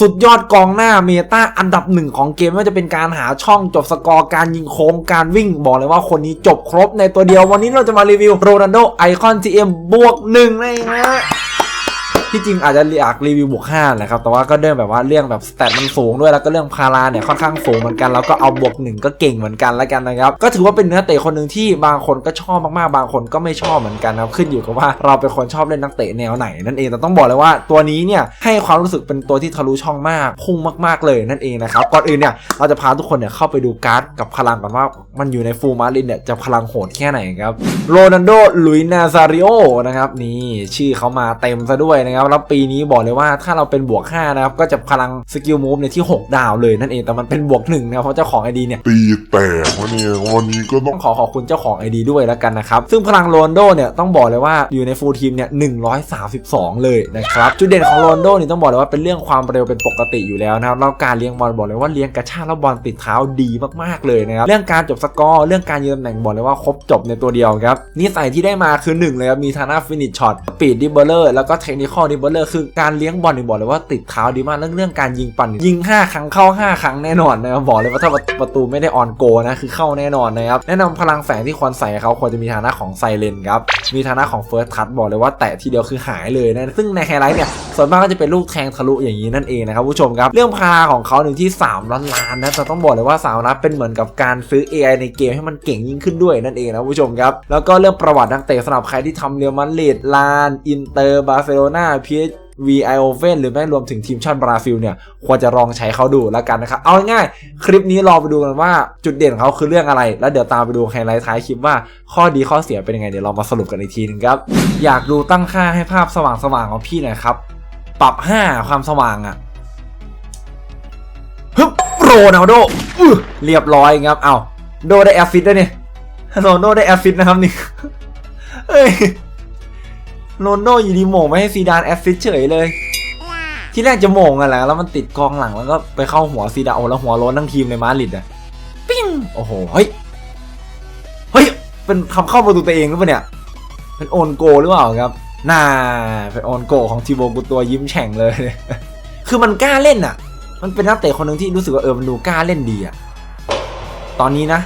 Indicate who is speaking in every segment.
Speaker 1: สุดยอดกองหน้าเมตาอันดับหนึ่งของเกมไม่ว่าจะเป็นการหาช่องจบสกอร์การยิงโค้งการวิ่งบอกเลยว่าคนนี้จบครบในตัวเดียววันนี้เราจะมารีวิวโรนัลโดไอคอนทีเอ็มบวกหนึ่งเลยนะ ที่จริงอาจจะอยากรีวิวบวก5แหละครับแต่ว่าก็เรื่องแบบว่าเรื่องแบบสเตตมันสูงด้วยแล้วก็เรื่องพาราเนี่ยค่อนข้างสูงเหมือนกันแล้วก็เอาบวกหนึ่งก็เก่งเหมือนกันแล้วกันนะครับก็ถือว่าเป็นเนื้อเตะคนหนึ่งที่บางคนก็ชอบมากๆบางคนก็ไม่ชอบเหมือนกันนะครับขึ้นอยู่กับว่าเราเป็นคนชอบเล่นนักเตะแนวไหนนั่นเองแต่ต้องบอกเลยว่าตัวนี้เนี่ยให้ความรู้สึกเป็นตัวที่ทะลุช่องมากพุ่งมากๆเลยนั่นเองนะครับก่อนอื่นเนี่ยเราจะพาทุกคนเนี่ยเข้าไปดูการ์ดกับพลังก่อนว่ามันอยู่ในฟูลมารินเนี่ยจะพลังโหดแค่ไหนครับโรนัลโดลุยนาซาริโอนะครับนี่ชื่อเขามาเต็มซะด้วยนะครับแล้วปีนี้บอกเลยว่าถ้าเราเป็นบวก5นะครับก็จะพลังสกิลมูฟในที่ 6 ดาวเลยนั่นเองแต่มันเป็นบวก1นะครับเพราะเจ้าของไอดีเนี่ย
Speaker 2: ตีแตกวะเนี่ยวันนี้ก็ต้
Speaker 1: ต้
Speaker 2: อ
Speaker 1: องงขอขอบคุณเจ้าของ ID ด้วยแล้วกันนะครับซึ่งพลังโรนลโดเนี่ยต้องบอกเลยว่าอยู่ในฟูลทีมเนี่ย132 เลยนะครับจุดเด่นของโรนลโดนี่ต้องบอกเลยว่าเป็นเรื่องความเร็วเป็นปกติอยู่แล้วนะครับแล้วการเลี้ยงบอลบอกเลยว่าเลี้ยงกระชากแล้วบอลติดเท้าดีมากๆเลยนะครับเรื่องการจบสกอร์เรื่องการยืนตำแหน่งบอกเลยว่าครบจบในตัวเดียวครับนิสัยที่ได้มาคือ1เลยครับมีทานาฟินิชช็อตปีดดิเบลเลอร์แล้วก็เทคนิคอลดิเบลเลอร์คือการเลี้ยงบอลนี่บอกเลยว่าติดเท้าดีมากเรื่องเรื่องการยิงปั่นยิง 5 ครั้งเข้า 5 ครั้งแน่นอนนะครับบอกเลยว่าถ้าประตูไม่ได้ออนโกนะคือเข้าแน่นอนนะครับแนะนำพลังแฝงที่ควรใส่เขาควรจะมีฐานะของไซเลนครับมีฐานะของเฟิร์สทัชบอกเลยว่าแตะทีเดียวคือหายเลยนะซึ่งในไฮไลท์เนี่ยส่วนมากก็จะเป็นลูกแทงทะลุอย่างนี้นั่นเองนะครับผู้ชมครับเรื่องพาของเขาหนึ่งที่3ล้านล้านนะแต่ต้องบอกเลยว่า3ล้านเป็นเหมือนกับการซื้อ AI ในเกมให้มันเก่งยิ่งขึ้นด้วยนั่นเองนะผู้ชมครับแล้วก็เรื่องประวัตินักเตะสำหรับใครที่ทำเรียลมาดริดลาน อินเตอร์บาร์เซโลนาพีช VI o v e n หรือแม้รวมถึงทีมชาติบราซิลเนี่ย ควรจะลองใช้เขาดูแล้วกันนะครับ เอาง่ายๆคลิปนี้รอไปดูกันว่าจุดเด่นของเขาคือเรื่องอะไร แล้วเดี๋ยวตามไปดูไฮไลท์ท้ายคลิปว่าข้อดีข้อเสียเป็นยังไงเดี๋ยวเรามาสรุปกันอีกทีนึงครับ อยากดูตั้งค่าให้ภาพสว่างๆของพี่หน่อยครับ ปรับ 5 ความสว่างอะฮึบโรนัลโดอฟเรียบร้อยครับเอาโดได้แอฟฟิตด้วยเนี่ยโรนัลโดได้แอฟฟิตนะครับนี่เฮ้ย โรนโดอยู่ดีโม่งไม่ให้ซีดานแอสซิสเฉยเลย ที่แรกจะโม่งอะแหละแล้วมันติดกองหลังแล้วก็ไปเข้าหัวซีดานโอ้แล้วหัวโล้นทั้งทีมเลยมาดริดอะปิ้งโอ้โหเฮ้ยเฮ้ยเป็นทำเข้าประตูตัวเองหรือเปล่าเนี่ยเป็นโอนโกหรือเปล่าครับน่าเป็นโอนโกของทีโบกุตัวยิ้มแฉ่งเลย คือมันกล้าเล่นอะมันเป็นนักเตะคนหนึ่งที่รู้สึกว่าเออมันดูกล้าเล่นดีอะตอนนี้นะ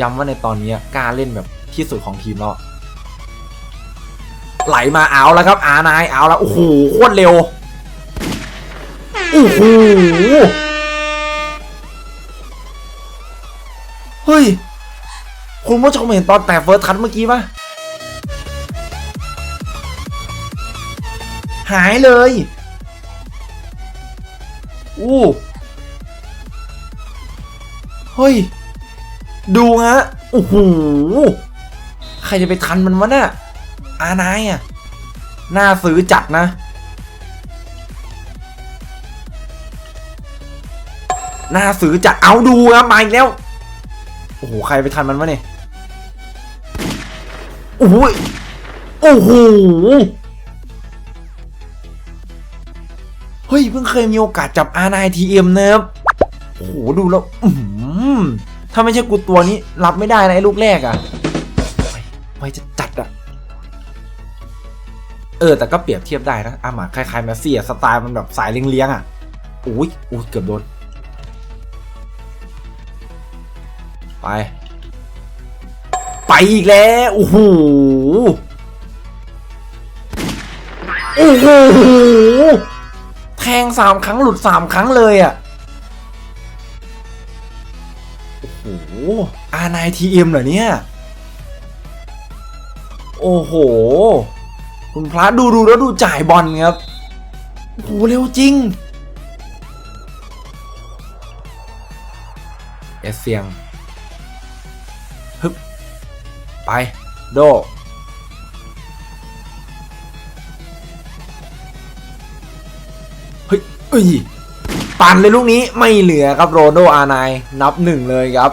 Speaker 1: ย้ำว่าในตอนนี้กล้าเล่นแบบที่สุดของทีมแล้ว ไหลมาเอาแล้วครับ อานายเอาแล้วโอ้โหโคตรเร็วโอ้โหเฮ้ย คุณผู้ชมเห็นตอนแต่เฟิร์สทัชเมื่อกี้ปะหายเลยอู้เฮ้ย ดูฮะโอ้โหใครจะไปทันมันวะน่ะ อานายอะ น่าซื้อจัดนะ น่าซื้อจัดเอาดูครับมาอีกแล้ว โอ้โห ใครไปทันมันวะเนี่ย โอ้โหยโอ้โหเฮ้ย เพิ่งเคยมีโอกาสจับ R9 TM นะครับโอ้โห ดูแล้ว อือหือถ้าไม่ใช่กูตัวนี้ รับไม่ได้นะไอ้ลูกแรกอะ่ะไว้จะจัดอะ เออแต่ก็เปรียบเทียบได้นะอาหมาคล้ายๆแมสซี่อะสไตล์มันแบบสายเลี้ยงๆอะอุ้ยอุ้ยเกือบโดน ไป ไปอีกแล้วโอ้โหโอ้โหแทงสามครั้งหลุดสามครั้งเลยอะโอ้โห R9TM เหรอเนี่ย โอ้โห คุณพระดูดูแล้วดูจ่ายบอลครับโอ้โหเร็วจริง เอสเซียงฮึบไปโดเฮ้ยเอ้ยปั่นเลยลูกนี้ไม่เหลือครับโรนลโดอาร์ไนนับหนึ่งเลยครับ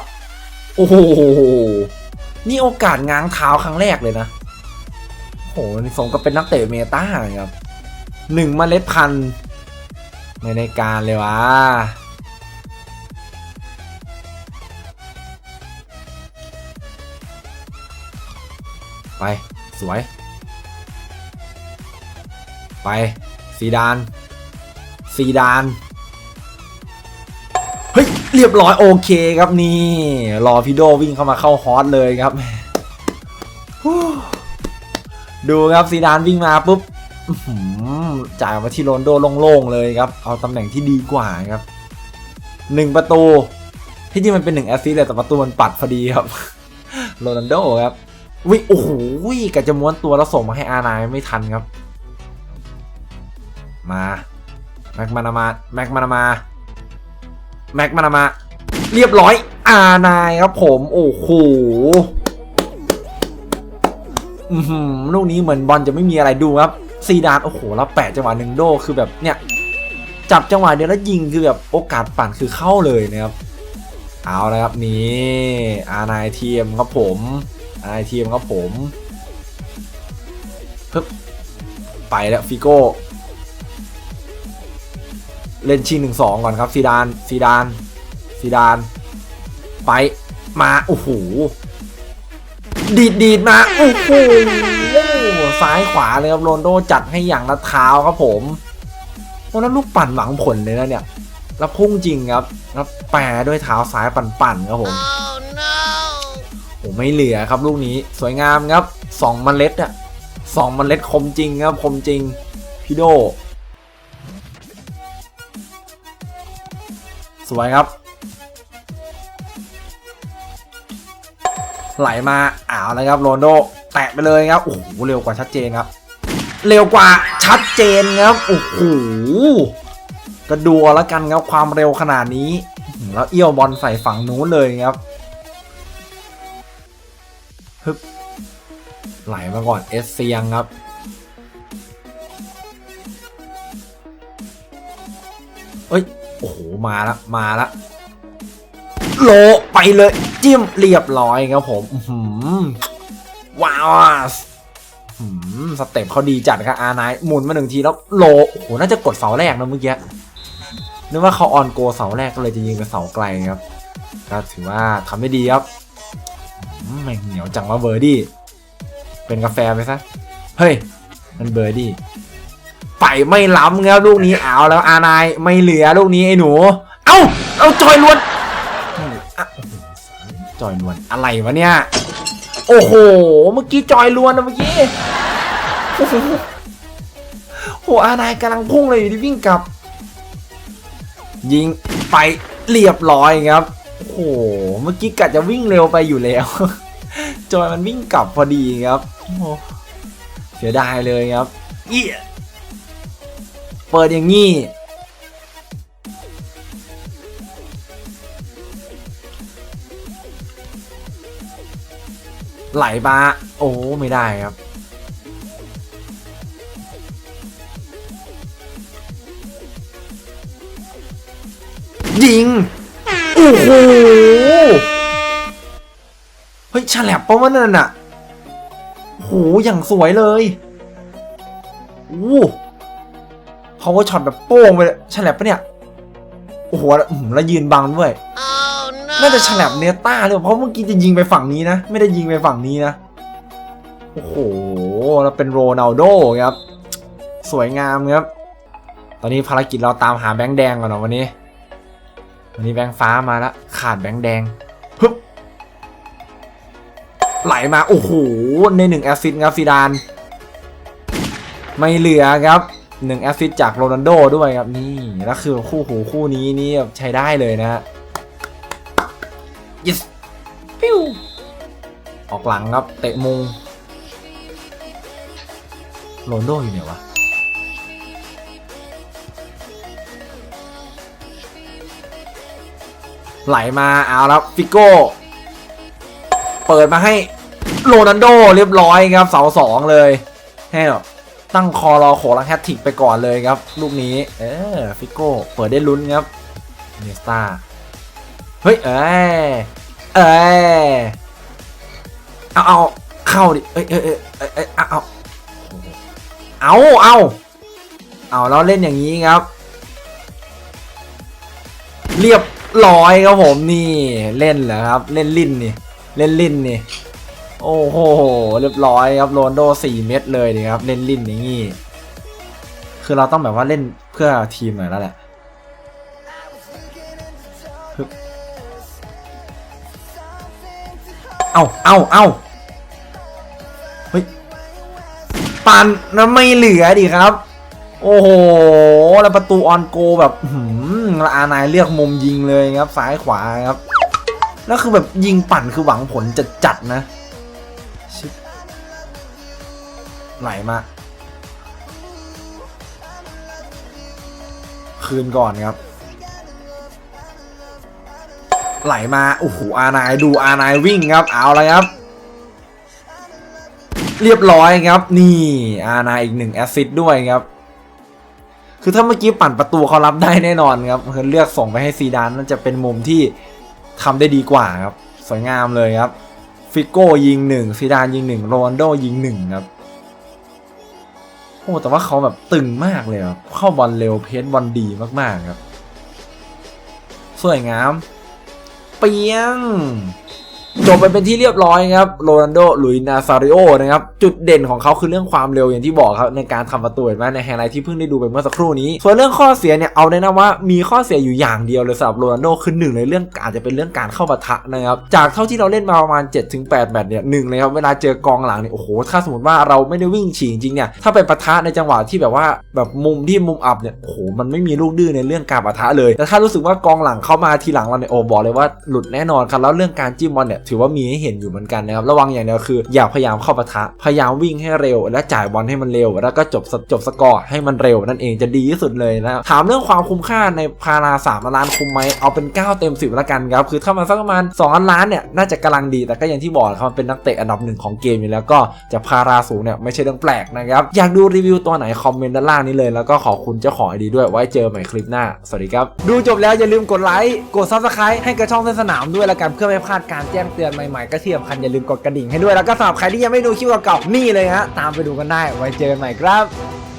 Speaker 1: โอ้โห นี่โอกาสง้างเท้าครั้งแรกเลยนะโหสมกับเป็นนักเตะเมตาครับหนึ่งเมล็ดพันธุ์ไม่ในการเลยวะไป สวย ไปซีดานซีดาน เฮ้ย เรียบร้อยโอเคครับนี่ รอพี่โดวิ่งเข้ามาเข้าฮอตเลยครับ ดูครับซีดานวิ่งมาปุ๊บจ่ายมาที่โรนโดโล่งๆเลยครับ เอาตำแหน่งที่ดีกว่าครับหนึ่งประตู ที่จริงมันเป็นหนึ่งแอสซิสต์แต่ประตูมันปัดพอดีครับโรนัลโดครับวิโอ้โหกะจะม้วนตัวแล้วส่งมาให้อาร์ไนไม่ทันครับ มาแม็กมานามาแม็กมานามาแม็กมานามา เรียบร้อย อาร์ไนครับผม โอ้โห ลูกนี้เหมือนบอลจะไม่มีอะไรดูครับซีดานโอ้โหแล้วแปะจังหวะหนึ่งโดคือแบบเนี่ยจับจังหวะเดียวแล้วยิงคือแบบโอกาสปั่นคือเข้าเลยนะครับเอาแล้วครับนี่อาร์ไนทียมครับผมอาร์ไนทียมครับผมปึ๊บไปแล้วฟิโก้เล่นชิงหนึ่งสองก่อนครับซีดานซีดานซีดาน ไปมาโอ้โห ดีดดีดมาโอ้โหซ้ายขวาเลยครับโรนโดจัดให้อย่างละเท้าครับผมโอ้นั้นลูกปั่นหวังผลเลยนะเนี่ยแล้วพุ่งจริงครับแล้วแปรด้วยเท้าซ้ายปั่นๆครับผมโอ้ไม่เหลือครับลูกนี้สวยงามครับสองเมล็ดอะสองเมล็ดคมจริงครับคมจริงพี่โดสวยครับ ไหลมาอ้าวเลยครับโรนโดแตะไปเลยครับโอ้โหเร็วกว่าชัดเจนครับ เร็วกว่าชัดเจนครับโอ้โหก็ดูแล้วกันครับความเร็วขนาดนี้ แล้วเอี้ยวบอลใส่ฝั่งนู้นเลยครับฮึบไหลมาก่อนเอสเซียงครับเอ้ยโอ้โหมาละมาละโลไปเลย จิ้มเรียบร้อยครับผมหือว้าวหือสเต็ปเขาดีจัดครับอาร์ไนหมุนมาหนึ่งทีแล้วโลโอ้โหน่าจะกดเสาแรกนะเมื่อกี้นึกว่าเขาออนโกเสาแรกก็เลยจะยิงไปเสาไกลครับก็ถือว่าทำได้ดีครับแม่งเหนียวจังว่าเบอร์ดี้ เป็นกาแฟไปซะ เฮ้ย มันเบอร์ดี้ ไปไม่ล้ำครับลูกนี้เอาแล้วอานายไม่เหลือลูกนี้ไอ้หนู เอ้า เอาจอยลวน จอยลวนอะไรวะเนี่ย โอ้โห เมื่อกี้จอยลวนนะเมื่อกี้ โอ้โหโหอานายกำลังพุ่งเลยอยู่ที่วิ่งกลับ ยิงไปเรียบร้อยครับ โอ้โห เมื่อกี้กะจะวิ่งเร็วไปอยู่แล้ว จอยมันวิ่งกลับพอดีครับโอ้เสียดายเลยครับเอี้ยเปิดอย่างงี้ ไหลมา โอ้ไม่ได้ครับ ยิง โอ้โห เฮ้ยฉลับเพราะว่านั่นน่ะโอ้โหอย่างสวยเลยโอ้ power shot แบบโป้งไปเลยฉลับปะเนี่ย โอ้โหแล้วอื้อหือแล้วยืนบังด้วย น่าจะฉลับเนต้าเลยเพราะเมื่อกี้จะยิงไปฝั่งนี้นะ ไม่ได้ยิงไปฝั่งนี้นะ โอ้โหแล้วเป็นโรนัลโดครับ สวยงามครับ ตอนนี้ภารกิจเราตามหาแบงค์แดงก่อนเนาะวันนี้ วันนี้แบงค์ฟ้ามาแล้วขาดแบงค์แดงฮึบไหลมาโอ้โหในหนึ่งแอซิสต์ครับซีดาน ไม่เหลือครับหนึ่งแอซิสต์จากโรนัลโดด้วยครับนี่แล้วคือคู่หูคู่นี้นี่ใช้ได้เลยนะฮะ ออกหลังครับ เตะมุงโรนโดอยู่ไหนวะไหลมาเอาแล้วฟิโก้ เปิดมาให้โรนัลโดเรียบร้อยครับเสาสองเลยให้ตั้งคอรอโขลังแฮตทริกไปก่อนเลยครับ ลูกนี้ เออฟิโก้ เปิดได้ลุ้นครับเนสตาเฮ้ย เอ้ยเอ้ย เอาเอาเข้าดิเอ้ยเอ้ยเอ้ยเอ้ยเอ้ยเอาเอาเอาเอาเอาแล้วเล่นอย่างนี้ครับ เรียบร้อยครับผมนี่เล่นเหรอครับ เล่นลิ้นนี่เล่นลิ้นนี่โอ้โหเรียบร้อยครับโรนโดสี่เม็ดเลยดีครับ เล่นลิ้นอย่างงี้คือเราต้องแบบว่าเล่นเพื่อทีมหน่อยแล้วแหละเอาเอาเอา ปันนะไม่เหลือดิครับ โอ้โห แล้วประตูออนโกแบบอื้อหืมล้วอานายเลือกมุมยิงเลยครับ ซ้ายขวาครับ แล้วคือแบบยิงปั่นคือหวังผลจะจัดๆนะชิบไหลมา คืนก่อนครับ ไหลมา โอ้โห อานายดูอานายวิ่งครับ เอาลยครับ เรียบร้อยครับ นี่อานาอีกหนึ่งแอสซิดด้วยครับ คือถ้าเมื่อกี้ปั่นประตูเขารับได้แน่นอนครับคือเลือกส่งไปให้ซีดานนั่นจะเป็นมุมที่ทำได้ดีกว่าครับ สวยงามเลยครับ ฟิโก้ยิงหนึ่งซีดานยิงหนึ่งโรนลโดยิงหนึ่งครับโอ้แต่ว่าเขาแบบตึงมากเลยครับเข้าบอลเร็วเพสบอลดีมากๆครับ สวยงาม เปียง จบไปเป็นที่เรียบร้อยครับโรนัลโดหลุยนาซาริโอนะครับจุดเด่นของเขาคือเรื่องความเร็วอย่างที่บอกครับในการทำประตูเห็นไหมในไฮไลท์ที่เพิ่งได้ดูไปเมื่อสักครู่นี้ ส่วนเรื่องข้อเสียเนี่ยเอาได้นะว่ามีข้อเสียอยู่อย่างเดียวเลยสำหรับโรนัลโดคือหนึ่งเลยเรื่องอาจจะเป็นเรื่องการเข้าปะทะนะครับจากเท่าที่เราเล่นมาประมาณ 7-8 แมตช์เนี่ยหนึ่งเลยครับเวลาเจอกองหลังเนี่ยโอ้โหถ้าสมมติว่าเราไม่ได้วิ่งฉีกจริงเนี่ยถ้าไปปะทะในจังหวะที่แบบว่าแบบมุมที่มุมอับเนี่ยโอ้โหมันไม่มีลูกดื้อในเรื่องการปะทะเลยแต่ถ้ารู้สึกว่ากองหลังเข้ามาทีหลังเราเนี่ยโอ้บอกเลยว่าหลุดแน่นอนครับแล้วเรื่องการจิ้มบอลเนี่ยถือว่ามีให้เห็นอยู่เหมือนกันนะครับ ระวังอย่างเดียวคือ อย่าพยายามเข้าปะทะ พยายามวิ่งให้เร็ว และจ่ายบอลให้มันเร็ว แล้วก็จบจบสกอร์ให้มันเร็วนั่นเองจะดีที่สุดเลยนะครับถามเรื่องความคุ้มค่าในพาราสามล้านคุ้มไหมเอาเป็น 9 เต็ม 10แล้วกันครับคือถ้ามาสักประมาณ2ล้านเนี่ยน่าจะกำลังดีแต่ก็อย่างที่บอกครับมันเป็นนักเตะอันดับหนึ่งของเกมอยู่แล้วก็จะพาราสูงเนี่ยไม่ใช่เรื่องแปลกนะครับอยากดูรีวิวตัวไหนคอมเมนต์ด้านล่างนี้เลยแล้วก็ขอบคุณเจ้าของไอดีด้วยไว้เจอใหม่คลิปหน้าสวัสดีครับดูจบแล้วอย่าลืมกดไลค์กดซับสไครต์ให้กระช่องเส้นสนามด้วยแล้วกันเพื่อไม่พลาดการแจ้งเตือนใหม่ๆก็ที่สำคัญอย่าลืมกดกระดิ่งให้ด้วยแล้วก็สำหรับใครที่ยังไม่ดูคลิปเก่าๆนี่เลยฮะตามไปดูกันได้ไว้เจอกันใหม่ครับ